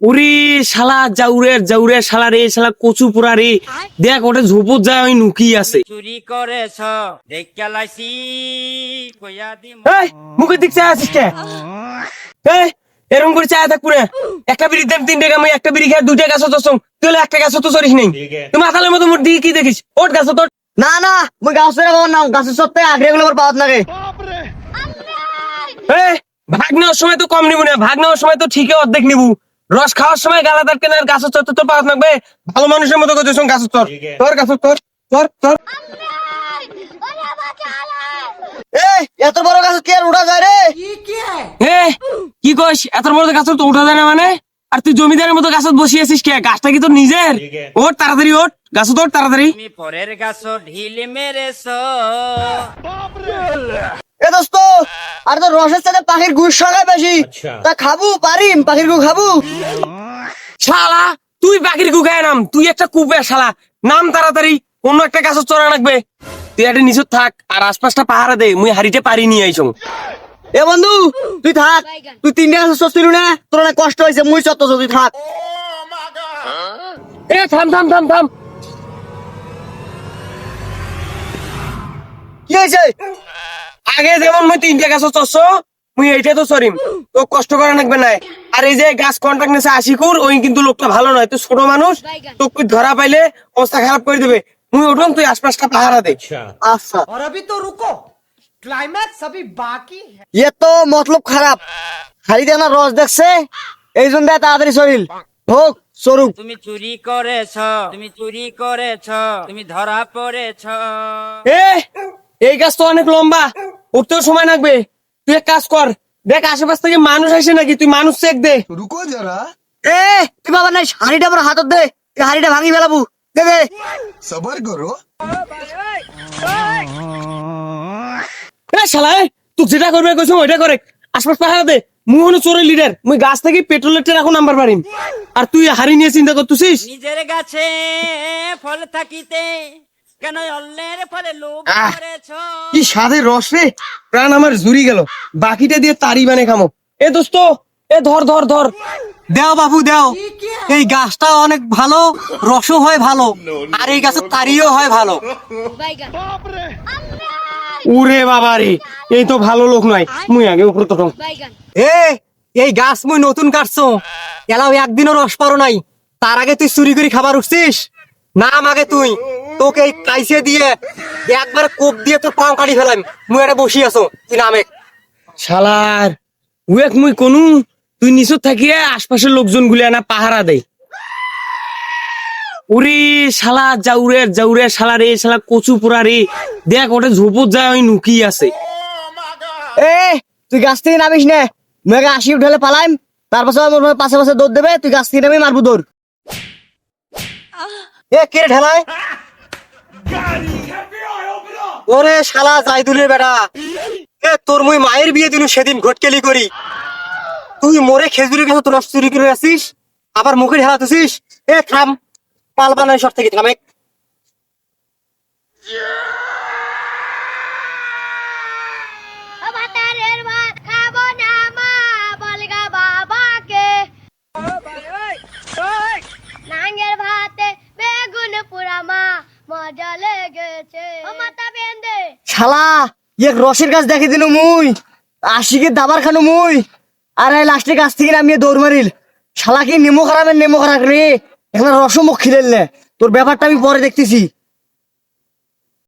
ওরে শালা জাউরে জাউরে শালা রে শালা কচু পোড়া রে। দেখ ওটা ঝোপত যায় ওই নুকি আছে। চুরি করেছ দেখা লাইছি কইয়া দি এই মুখে দিক চায় আছিস কে? এই এরকম করে চায় থাকব না একটা বিড়ি দেন তিনটে গামে একটা বিড়ি খেয়ে দুইটা গাছ হতো তুই। হলে একটা গাছ হতো চড়িস নেই। তুই মাথালের মতো মোট দিয়ে কি দেখিস? ওট গাছ তোর না না মুই গাছ ফেরা পাবো না গাছের সত্ত্বে আগ্রে গুলো পাওয়াত লাগে। এই ভাগ নেওয়ার সময় তো কম নিবু না ভাগ নেওয়ার সময় তো ঠিকই অর্ধেক নিবু। রস খাওয়ার সময় গালা দাঁড় কেনার গাছের চর তোর পাওয়া থাকবে ভালো মানুষের মতো করছিস গাছের চর তোর গাছের তোর তোর তোর। এই এত বড় গাছ কে উঠা যায় রে? কি কইস? এত বড় গাছ তো উঠা যায় না মানে? আর তুই জমিদারের মতো গাছত বসিয়েছিস কে? গাছটা কি তোর নিজের? ওঠ তাড়াতাড়ি ওঠ। গাছ তোর তাড়াতাড়ি। পরের গাছ ঢিল মেরেছ। এ দোস্ত আর তো রসের সাথে পাখির গুড় সঙ্গে বেশি। তা খাবু পারিম পাখির গু খাবু। শালা তুই বাকির গুগায় নাম তুই একটা কুপে শালা। নাম তাড়াতাড়ি অন্য একটা গাছ চড়া রাখবে। তুই একটা নিচু থাক আর আশপাশটা পাহারা দে মুই হারিতে পারি নিয়ে আইসং এ বন্ধু তুই থাক তুই তিনটে গাছ চড়ছিল না? তোর অনেক কষ্ট হয়েছে মুই চত্ত তুই থাক। এ থাম থাম থাম থাম। কি হয়েছে? আগে যেমন মুই তিনটে গাছ চড়ছ মুই এইটা তো চড়িম তো কষ্ট করা লাগবে নাই আর এই যে গাছ কন্ট্রাক্ট নিছে আশিকুর ওই কিন্তু লোকটা ভালো নয় তুই ছোট মানুষ তোকে ধরা পাইলে অবস্থা খারাপ করে দেবে মুই উঠুন তুই আশপাশটা পাহারা দে আচ্ছা और अभी तो रुको क्लाइमैक्स अभी बाकी है ইয়ে তো মতলব খারাপ হারিতে আমার রস দেখছে এই জন্য দেয় তাড়াতাড়ি শরীর হোক সরুক তুমি চুরি করেছ তুমি চুরি করেছ তুমি ধরা পড়েছ এ এই গাছ তো অনেক লম্বা উঠতেও সময় লাগবে। তুই এক কাজ কর দেখ আশেপাশ থেকে মানুষ আসে নাকি তুই মানুষ চেক দে। রুকো যারা। এ তুই বাবা নাই হাড়িটা হাতত দে এই হাড়িটা ভাঙি সবার করো। এ তুই যেটা করবে কইছো ওইটা করে। আশপাশ পাহাড়া দে মুই চোরের লিডার মুই গাছ থেকে পেট্রোলের ট্রেন এখন নাম্বার পারিম আর তুই হারি নিয়ে চিন্তা করতেছিস? নিজের গাছে ফল থাকিতে। কেন অন্যের ফলে লোভ আহ। করেছ? কি স্বাদের রস রে? প্রাণ আমার জুড়ি গেল। বাকিটা দিয়ে তারি বানে খামো। এ দোস্ত এ ধর ধর ধর। দেও বাবু দেও। এই গাছটা অনেক ভালো রসও হয় ভালো আর এই গাছের তারিও হয় ভালো। উরে বাবা রে এই তো ভালো লোক নয়। মুই আগে উপরে তো এ এই গাছ মুই নতুন কাটছো। এলাও একদিনও রস পারো নাই। তার আগে তুই চুরি করে খাবার উঠছিস? নাম আগে তুই। তোকে এই কাইসে দিয়ে একবার কোপ দিয়ে তোর পাও কাটি ফেলাম মুই এটা বসি আছো তুই নামে। শালার উয়েক মুই কোনু তুই নিচত থাকিয়ে আশপাশের লোকজন গুলি না পাহারা দে ওরে শালা জাউরে জাউরে শালা রে শালা কচু পোড়া রে। দেখ ওটা ঝোপত যায় ওই নুকি আছে। এ তুই গাছ থেকে নামিস না। মেঘে আসি উঠালে পালাইম। তারপর আমার পাশে পাশে দৌড় দেবে তুই গাছ থেকে নামি মারবো দৌড়। এ, কে রে ঠেলায় ওরে শালা জাইদুলের বেটা। এ, তোর মুই মায়ের বিয়ে দিনু, সেদিন ঘটকেলি করি। তুই মোরে খেজুরি কাছে তোর চুরি করে আসিস, আবার মুখে ঢেলা তুসিস এ, থাম পাল বানাই সব থেকে, থামে শালা, এক রসের গাছ দেখে দিল মুই, আশিকে দাবার খানো মুই, আর এই লাস্টের গাছ থেকে নামিয়ে দৌড় মারিল। শালা কি নেমো খারাপের নেমো খারাপ রে? এখানে রসমুখ খিলেন তোর ব্যাপারটা আমি পরে দেখতেছি।